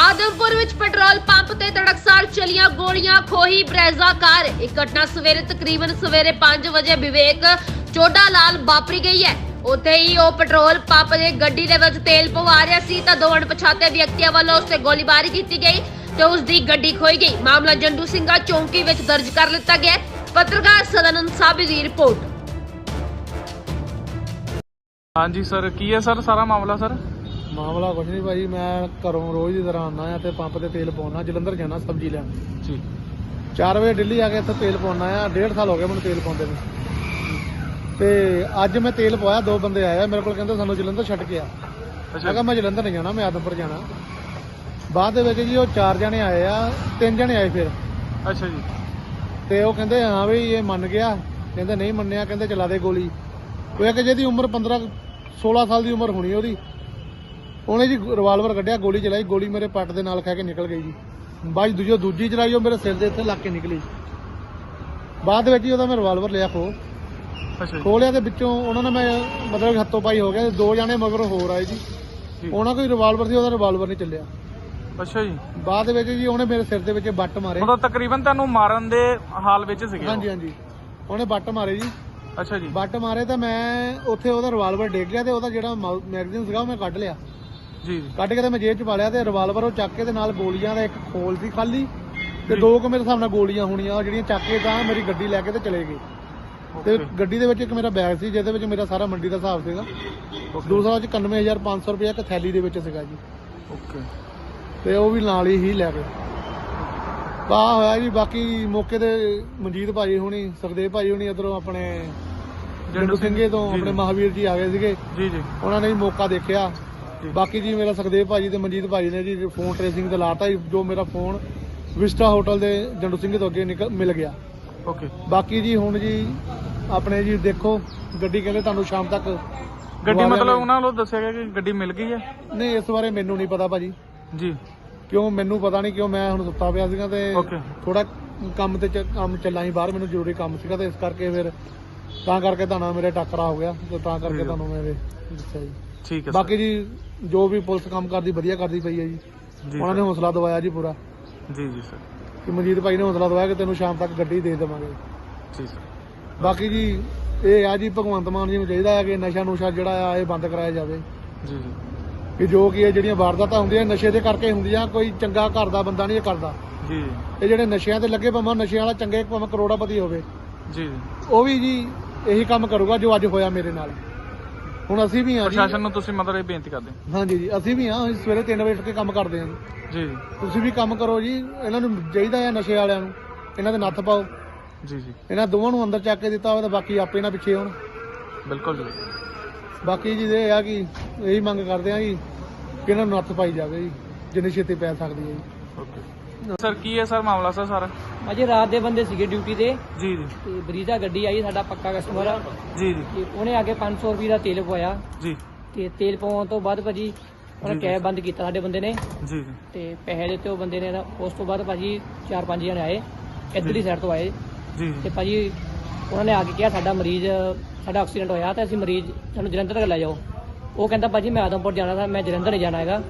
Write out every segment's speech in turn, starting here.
ਆਦਮਪੁਰ ਵਿੱਚ petrol pump ਤੇ ਤੜਕਸਾਰ ਚਲੀਆਂ ਗੋਲੀਆਂ, ਖੋਹੀ ਬਰੇਜ਼ਾ ਕਾਰ। ਇਹ ਘਟਨਾ ਸਵੇਰੇ ਤਕਰੀਬਨ ਸਵੇਰੇ 5 ਵਜੇ ਵਿਵੇਕ ਚੋਡਾ ਲਾਲ ਵਾਪਰੀ ਗਈ ਹੈ। ਉੱਥੇ ਹੀ ਉਹ ਪੈਟਰੋਲ ਪੰਪ ਦੇ ਗੱਡੀ ਦੇ ਵਿੱਚ ਤੇਲ ਪਵਾ ਰਿਹਾ ਸੀ ਤਾਂ ਦੋ ਅਣਪਛਾਤੇ ਵਿਅਕਤੀਆਂ ਵੱਲੋਂ ਉਸ ਤੇ ਗੋਲੀਬਾਰੀ ਕੀਤੀ ਗਈ ਤੇ ਉਸ ਦੀ ਗੱਡੀ ਖੋਈ ਗਈ। ਮਾਮਲਾ ਜੰਡੂ ਸਿੰਘਾ ਚੌਂਕੀ ਵਿੱਚ ਦਰਜ ਕਰ ਲਿੱਤਾ ਗਿਆ ਪੱਤਰਕਾਰ ਸਦਨਨ ਸਾਬੀ ਦੀ ਰਿਪੋਰਟ। ਹਾਂਜੀ, ਸਰ। ਕੀ ਹੈ, ਸਰ? ਸਾਰਾ ਮਾਮਲਾ, ਸਰ? ਮਾਮਲਾ ਕੁਛ ਨਹੀਂ ਭਾਈ ਮੈਂ ਘਰੋਂ ਰੋਜ਼ ਦੀ ਤਰ੍ਹਾਂ ਆਉਣਾ ਆ ਤੇ ਪੰਪ ਤੇ ਤੇਲ ਪਾਉਣਾ ਜਲੰਧਰ ਜਾਣਾ ਸਬਜ਼ੀ ਲੈਣ। ਜੀ। 4 ਵਜੇ ਦਿੱਲੀ ਆ ਕੇ ਇੱਥੇ ਤੇਲ ਪਾਉਣਾ ਆ ਡੇਢ ਸਾਲ ਹੋ ਗਏ ਮੈਨੂੰ ਤੇਲ ਪਾਉਂਦੇ ਨੂੰ। ਤੇ ਅੱਜ ਮੈਂ ਤੇਲ ਪਵਾਇਆ ਦੋ ਬੰਦੇ ਆਏ ਆ ਮੇਰੇ ਕੋਲ ਕਹਿੰਦੇ ਸਾਨੂੰ ਜਲੰਧਰ ਛੱਡ ਕੇ ਆ। ਮੈਂ ਕਿਹਾ ਮੈਂ ਜਲੰਧਰ ਨਹੀਂ ਜਾਣਾ ਮੈਂ ਆਦਮਪੁਰ ਜਾਣਾ। ਬਾਅਦ ਦੇ ਵਿੱਚ ਜੀ ਉਹ ਚਾਰ ਜਣੇ ਆਏ ਆ ਤਿੰਨ ਜਣੇ ਆਏ ਫਿਰ। ਅੱਛਾ ਜੀ। ਤੇ ਉਹ ਕਹਿੰਦੇ ਹਾਂ ਵੀ ਇਹ ਮੰਨ ਗਿਆ। ਕਹਿੰਦੇ ਨਹੀਂ ਮੰਨਿਆ। ਕਹਿੰਦੇ ਚਲਾ ਦੇ ਗੋਲੀ। ਉਹ ਇੱਕ ਜਿਹਦੀ ਉਮਰ 15 16 ਸਾਲ ਦੀ ਉਮਰ ਹੋਣੀ ਉਹਦੀ। ਉਹਨੇ ਜੀ ਰਿਵਾਲਵਰ ਕੱਢਿਆ ਗੋਲੀ ਚਲਾਈ ਗੋਲੀ ਮੇਰੇ ਪੱਟ ਦੇ ਨਾਲ ਖਾ ਕੇ ਨਿਕਲ ਗਈ ਜੀ। ਬਾਅਦ 'ਚ ਦੂਜੀ ਦੂਜੀ ਚਲਾਈ ਉਹ ਮੇਰੇ ਸਿਰ ਦੇ ਇੱਥੇ ਲੱਗ ਕੇ ਨਿਕਲੀ ਬਾਅਦ ਵਿੱਚ ਉਹਦਾ ਮੈਂ ਰਿਵਾਲਵਰ ਲਿਆ ਖੋ ਖੋਲਿਆ ਦੇ ਵਿੱਚੋਂ ਉਹਨਾਂ ਨੇ ਮੈਂ ਮਤਲਬ ਹੱਥੋਂ ਪਾਈ ਹੋ ਗਿਆ ਤੇ ਦੋ ਜਾਣੇ ਮਗਰ ਹੋਰ ਆਏ ਜੀ। ਉਹਨਾਂ ਕੋਈ ਰਿਵਾਲਵਰ ਸੀ ਉਹਦਾ ਰਿਵਾਲਵਰ ਨਹੀਂ ਚੱਲਿਆ। ਅੱਛਾ ਜੀ। ਬਾਅਦ ਵਿੱਚ ਜੀ ਉਹਨੇ ਮੇਰੇ ਸਿਰ ਦੇ ਵਿੱਚ ਬੱਟ ਮਾਰੇ। ਮਤਲਬ ਤਕਰੀਬਨ ਤੁਹਾਨੂੰ ਮਾਰਨ ਦੇ ਹਾਲ ਵਿੱਚ ਸੀਗੇ। ਹਾਂਜੀ ਹਾਂਜੀ। ਉਹਨੇ ਬੱਟ ਮਾਰੇ ਜੀ। ਅੱਛਾ ਜੀ। ਬੱਟ ਮਾਰੇ ਤਾਂ ਮੈਂ ਉੱਥੇ ਉਹਦਾ ਰਿਵਾਲਵਰ ਡੇਗ ਗਿਆ ਤੇ ਉਹਦਾ ਜਿਹੜਾ ਮੈਗਜ਼ੀਨ ਸੀਗਾ ਉਹ ਮੈਂ ਕੱਢ ਲਿਆ। ਜੀ। ਕੱਢ ਕੇ ਤੇ ਮੈਂ ਜੇਬ 'ਚ ਪਾ ਲਿਆ ਤੇ ਰਿਵਾਲਵਰ ਉਹ ਚੱਕ ਕੇ ਤੇ ਨਾਲ ਗੋਲੀਆਂ ਦਾ ਇੱਕ ਖੋਲ ਸੀ ਖਾਲੀ ਤੇ ਦੋ ਕੁ ਮੇਰੇ ਹਿਸਾਬ ਨਾਲ ਗੋਲੀਆਂ ਹੋਣੀਆਂ ਉਹ ਜਿਹੜੀਆਂ ਚੱਕ ਕੇ ਤਾਂ ਮੇਰੀ ਗੱਡੀ ਲੈ ਕੇ ਤੇ ਚਲੇ ਗਏ। ਤੇ ਗੱਡੀ ਦੇ ਵਿੱਚ ਇੱਕ ਮੇਰਾ ਬੈਗ ਸੀ ਜਿਹਦੇ ਵਿੱਚ ਮੇਰਾ ਸਾਰਾ ਮੰਡੀ ਦਾ ਹਿਸਾਬ ਸੀਗਾ। ਦੂਸਰਾ ਉਹ 'ਚ 91500 ਰੁਪਏ ਇੱਕ ਥੈਲੀ ਦੇ ਵਿੱਚ ਸੀਗਾ ਜੀ। ਓਕੇ ਤੇ ਉਹ ਵੀ ਨਾਲ ਹੀ ਲੈ ਗਏ ਬਾ ਹੋਇਆ ਜੀ ਬਾਕੀ ਮੌਕੇ ਤੇ ਮਨਜੀਤ ਭਾਜੀ ਹੁਣੀ ਸੁਖਦੇਵ ਭਾਜੀ ਹੁਣੀ ਇਧਰੋਂ ਆਪਣੇ ਜੰਡੂ ਸਿੰਘੇ ਤੋਂ ਆਪਣੇ। ਮਹਾਵੀਰ ਜੀ ਆ ਗਏ ਸੀਗੇ। ਜੀ ਜੀ। ਉਹਨਾਂ ਨੇ ਵੀ ਮੌਕਾ ਦੇਖਿਆ। ਬਾਕੀ ਜੀ ਮੇਰਾ ਸੁਖਦੇਵ ਭਾਜੀ ਤੇ ਮਨਜੀਤ ਭਾਜੀ ਨੇ ਜੀ ਫੋਨ ਟ੍ਰੇਸਿੰਗ ਤੇ ਲਾਤਾ ਜੀ, ਜੋ ਮੇਰਾ ਫੋਨ ਵਿਸਟਾ ਹੋਟਲ ਦੇ ਜੰਡੂ ਸਿੰਘ ਤੋਂ ਅੱਗੇ ਨਿਕਲ ਮਿਲ ਗਿਆ ਓਕੇ ਬਾਕੀ ਜੀ ਹੁਣ ਜੀ ਆਪਣੇ ਜੀ ਦੇਖੋ ਗੱਡੀ ਕਹਿੰਦੇ ਤੁਹਾਨੂੰ ਸ਼ਾਮ ਤੱਕ ਗੱਡੀ ਮਤਲਬ। ਉਹਨਾਂ ਵੱਲੋਂ ਦੱਸਿਆ ਗਿਆ ਕਿ ਗੱਡੀ ਮਿਲ ਗਈ ਹੈ ਨਹੀਂ ਇਸ ਬਾਰੇ ਮੈਨੂੰ ਨਹੀਂ ਪਤਾ ਭਾਜੀ ਜੀ ਕਿਉਂ ਮੈਨੂੰ ਪਤਾ ਨਹੀਂ ਕਿਉਂ ਮੈਂ ਹੁਣ ਸੁੱਤਾ ਪਿਆ ਸੀਗਾ ਤੇ. ਥੋੜਾ ਕੰਮ ਤੇ ਚ- ਕੰਮ ਚੱਲਾਂ ਸੀ ਬਾਹਰ ਮੈਨੂੰ ਜ਼ਰੂਰੀ ਕੰਮ ਸੀਗਾ ਤੇ ਇਸ ਕਰਕੇ ਫਿਰ ਤਾਂ ਕਰਕੇ ਤੁਹਾਨੂੰ ਮੇਰੇ ਟੱਕਰਾ ਹੋ ਗਿਆ ਤੇ ਤਾਂ ਕਰਕੇ। ਤੁਹਾਨੂੰ ਮੈਂ ਦੱਸਿਆ ਜੀ ਠੀਕ ਹੈ ਬਾਕੀ ਜੀ ਜੋ ਵੀ ਪੁਲਿਸ ਕੰਮ ਕਰਦੀ ਵਧੀਆ ਕਰਦੀ ਪਈ ਹੈ ਜੀ। ਉਹਨਾਂ ਨੇ। ਹੌਸਲਾ ਦਵਾਇਆ ਜੀ ਪੂਰਾ। ਜੀ ਜੀ ਸਰ। ਕਿ ਮਨਜੀਤ ਭਾਈ ਨੇ ਹੌਸਲਾ ਦਵਾਇਆ ਕਿ ਤੈਨੂੰ ਸ਼ਾਮ ਤੱਕ ਗੱਡੀ ਦੇ ਦੇਵਾਂਗੇ। ਜੀ ਸਰ। ਬਾਕੀ ਜੀ ਇਹ ਆ ਜੀ ਭਗਵੰਤ ਮਾਨ ਜੀ ਨੂੰ ਚਾਹੀਦਾ ਹੈ ਕਿ ਨਸ਼ਾ ਨੁਸ਼ਾ ਜਿਹੜਾ ਆ ਇਹ ਬੰਦ ਕਰਾਇਆ ਜਾਵੇ। ਜੀ ਜੀ। ਕਿ ਜੋ ਕਿ ਇਹ ਜਿਹੜੀਆਂ ਵਾਰਦਾਤਾਂ ਹੁੰਦੀਆਂ ਨਸ਼ੇ ਦੇ ਕਰਕੇ ਹੁੰਦੀਆਂ ਕੋਈ ਚੰਗਾ ਘਰ ਦਾ ਬੰਦਾ ਨਹੀਂ ਇਹ ਕਰਦਾ। ਜੀ। ਇਹ ਜਿਹੜੇ ਨਸ਼ਿਆਂ ਤੇ ਲੱਗੇ ਭਾਵੇਂ ਨਸ਼ਿਆਂ ਵਾਲਾ ਚੰਗੇ ਭਾਵੇਂ ਕਰੋੜਾਪਤੀ ਹੋਵੇ। ਜੀ। ਉਹ ਵੀ ਜੀ ਇਹੀ ਕੰਮ ਕਰੂਗਾ ਜੋ ਅੱਜ ਹੋਇਆ ਮੇਰੇ ਨਾਲ। ਹੁਣ ਅਸੀਂ ਵੀ ਹਾਂ ਜੀ। ਪ੍ਰਸ਼ਾਸਨ ਨੂੰ ਤੁਸੀਂ ਮਤਲਬ ਇਹ ਬੇਨਤੀ ਕਰਦੇ ਹਾਂਜੀ ਜੀ ਅਸੀਂ ਵੀ ਹਾਂ ਅਸੀਂ ਸਵੇਰੇ 3 ਵਜੇ ਉੱਠ ਕੇ ਕੰਮ ਕਰਦੇ ਹਾਂ ਜੀ। ਜੀ ਜੀ। ਤੁਸੀਂ ਵੀ ਕੰਮ ਕਰੋ ਜੀ ਇਹਨਾਂ ਨੂੰ ਚਾਹੀਦਾ ਹੈ ਨਸ਼ੇ ਵਾਲਿਆਂ ਨੂੰ ਇਹਨਾਂ ਦੇ ਨੱਥ ਪਾਓ। ਜੀ ਜੀ। ਇਹਨਾਂ ਦੋਵਾਂ ਨੂੰ ਅੰਦਰ ਚੱਕ ਕੇ ਦਿੱਤਾ ਹੋਵੇ ਤਾਂ ਬਾਕੀ ਆਪੇ ਨਾ ਪਿੱਛੇ ਹੋਣ। ਬਿਲਕੁਲ ਜੀ। ਬਾਕੀ ਜੀ ਇਹ ਆ ਕਿ ਇਹੀ ਮੰਗ ਕਰਦੇ ਆ ਜੀ ਕਿ ਇਹਨਾਂ ਨੂੰ ਨੱਥ ਪਾਈ ਜਾਵੇ ਜੀ ਜਿੰਨੀ ਛੇਤੀ ਪੈ ਸਕਦੀ ਹੈ ਜੀ। ਓਕੇ। ਸਰ ਕੀ ਹੈ ਸਰ ਮਾਮਲਾ ਸਰ ਸਾਰਾ? ਅਜੇ ਰਾਤ ਦੇ ਬੰਦੇ ਸੀਗੇ ਡਿਊਟੀ ਤੇ। ਜੀ ਜੀ। ਤੇ ਬਰੀਜ਼ਾ ਗੱਡੀ ਆਈ ਸਾਡਾ ਪੱਕਾ ਕਸਟਮਰ ਆ। ਜੀ ਜੀ। ਤੇ ਉਹਨੇ ਆ ਕੇ 500 ਰੁਪਏ ਦਾ ਤੇਲ ਪਵਾਇਆ। ਜੀ। ਤੇ ਤੇਲ ਪਵਾਉਣ ਤੋਂ ਬਾਅਦ ਭਾਜੀ ਉਹਨੇ। ਕੈਬ ਬੰਦ ਕੀਤਾ ਸਾਡੇ ਬੰਦੇ ਨੇ। ਜੀ ਜੀ। ਤੇ ਪੈਸੇ ਦਿੱਤੇ ਉਹ ਬੰਦੇ ਨੇ ਉਸ ਤੋਂ ਬਾਅਦ ਭਾਜੀ ਚਾਰ ਪੰਜ ਜਣੇ ਆਏ ਇੱਧਰਲੀ ਜੀ। ਸਾਈਡ ਤੋਂ ਆਏ। ਜੀ ਤੇ ਭਾਜੀ ਉਹਨਾਂ ਨੇ ਆ ਕੇ ਕਿਹਾ ਸਾਡਾ ਮਰੀਜ਼ ਸਾਡਾ ਐਕਸੀਡੈਂਟ ਹੋਇਆ ਤੇ ਅਸੀਂ ਮਰੀਜ਼ ਸਾਨੂੰ ਜਲੰਧਰ ਤੱਕ ਲੈ ਜਾਓ। ਉਹ ਕਹਿੰਦਾ ਭਾਜੀ ਮੈਂ ਆਦਮਪੁਰ ਜਾਣਾ ਸੀ ਮੈਂ ਜਲੰਧਰ ਜਾਣਾ ਹੈਗਾ।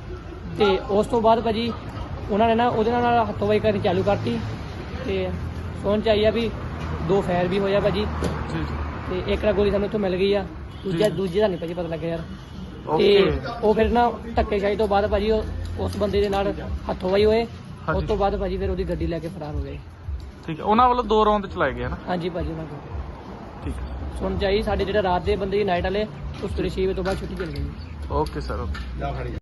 ਤੇ ਉਸ ਤੋਂ ਬਾਅਦ ਭਾਜੀ ਉਹਨਾਂ ਨੇ ਨਾ ਉਹਦੇ ਨਾਲ ਹੱਥੋਂਬਾਈ ਕਰਨੀ ਚਾਲੂ ਕਰਤੀ। ਤੇ ਸੁਣ ਚ ਆਈ ਆ ਵੀ ਦੋ ਫਾਇਰ ਵੀ ਹੋਇਆ ਭਾਜੀ। ਜੀ ਤੇ ਇੱਕ ਨਾ ਗੋਲੀ ਸਾਨੂੰ ਇੱਥੋਂ ਮਿਲ ਗਈ ਆ ਦੂਜਾ। ਦੂਜੇ ਦਾ ਨਹੀਂ ਭਾਜੀ ਪਤਾ ਲੱਗਿਆ ਯਾਰ। ਤੇ ਓਕੇ ਉਹ ਫਿਰ ਨਾ ਧੱਕੇਸ਼ਾਹੀ ਤੋਂ ਬਾਅਦ ਭਾਜੀ ਉਹ ਉਸ ਬੰਦੇ ਦੇ ਨਾਲ ਹੱਥੋਂਬਾਈ ਹੋਏ। ਹਾਂਜੀ। ਉਸ ਤੋਂ ਬਾਅਦ ਭਾਜੀ ਫਿਰ ਉਹਦੀ ਗੱਡੀ ਲੈ ਕੇ ਫਰਾਰ ਹੋ ਗਏ। ਠੀਕ ਹੈ। ਉਹਨਾਂ ਵੱਲੋਂ ਦੋ ਰੌਂਦ ਚਲਾਏ ਗਏ ਹਨ? ਹਾਂਜੀ ਭਾਜੀ ਉਹਨਾਂ ਕੋਲ। ਠੀਕ ਹੈ। ਸੁਣ ਚਾਹੀ ਸਾਡੇ ਜਿਹੜੇ ਰਾਤ ਦੇ ਬੰਦੇ ਨਾਈਟ ਵਾਲੇ ਉਸ ਤੋਂ 6 ਵਜੇ ਤੋਂ ਬਾਅਦ ਛੁੱਟੀ ਚਲ ਗਈ। Okay sir okay